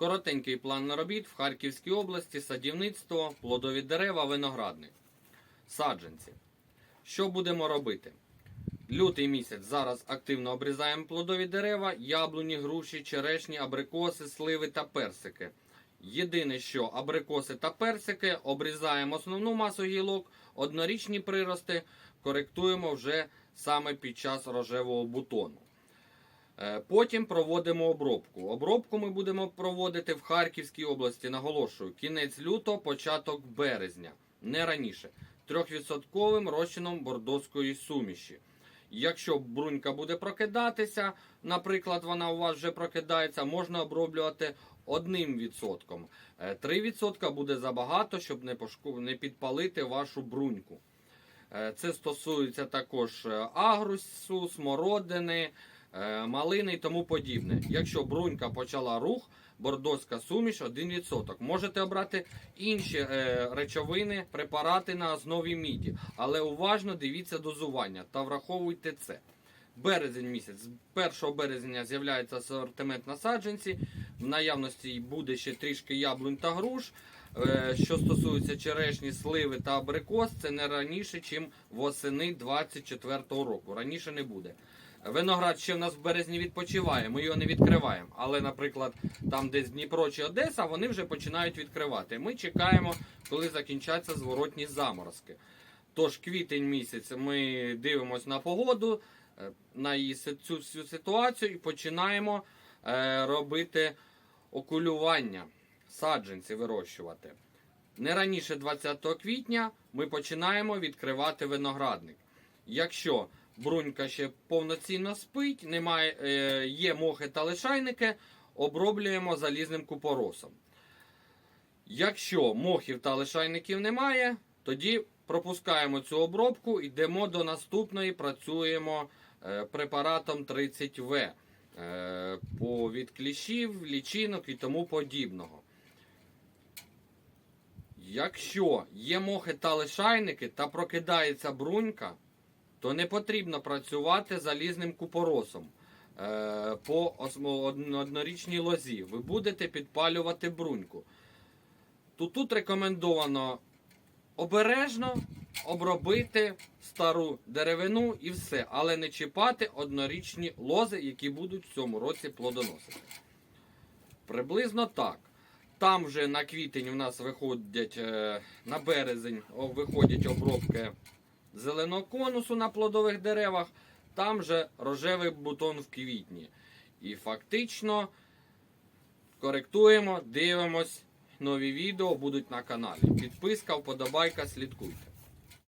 Коротенький план робіт в Харківській області, садівництво, плодові дерева, виноградник. Саджанці. Що будемо робити? Лютий місяць зараз активно обрізаємо плодові дерева, яблуні, груші, черешні, абрикоси, сливи та персики. Єдине, що абрикоси та персики обрізаємо основну масу гілок, однорічні прирости коректуємо вже саме під час рожевого бутону. Е, Потім проводимо обробку. Обробку ми будемо проводити в Харківській області, наголошую, кінець лютого, початок березня, не раніше, 3% розчином бордоської суміші. Якщо брунька буде прокидатися, наприклад, вона у вас вже прокидається, можна оброблювати одним відсотком. Е, 3% буде забагато, щоб не, підпалити вашу бруньку. Е, Це стосується також агрусу, смородини, малини і тому подібне. Якщо брунька почала рух, бордоська суміш 1%. Можете обрати інші е, речовини, препарати на основі міді, але уважно дивіться дозування та враховуйте це. Березень місяць. З 1 березня з'являється асортимент на саджанці. В наявності буде ще трішки яблунь та груш. Е, Що стосується черешні, сливи та абрикос, це не раніше, ніж восени 24-го року. Раніше не буде. Виноград ще в нас в березні відпочиває, ми його не відкриваємо. Але, наприклад, там десь Дніпро чи Одеса, вони вже починають відкривати. Ми чекаємо, коли закінчаться зворотні заморозки. Тож квітень місяць ми дивимося на погоду, е, на її цю всю ситуацію і починаємо е, робити окулювання, саджанці вирощувати. Не раніше 20 квітня ми починаємо відкривати виноградник. Якщо брунька ще повноцінно спить, немає, е, є мохи та лишайники, оброблюємо залізним купоросом. Якщо мохів та лишайників немає, тоді пропускаємо цю обробку, йдемо до наступної, працюємо е, препаратом 30В е, по від кліщів, лічинок і тому подібного. Якщо є мохи та лишайники та прокидається брунька, то не потрібно працювати залізним купоросом е, по однорічній лозі. Ви будете підпалювати бруньку. То тут рекомендовано обережно обробити стару деревину і все, але не чіпати однорічні лози, які будуть в цьому році плодоносити. Приблизно так. Там вже на квітень у нас виходять е, на березень виходять обробки зеленого конусу на плодових деревах, там же рожевий бутон в квітні. І фактично коректуємо, дивимось. Нові відео будуть на каналі. Підписка, вподобайка, слідкуйте.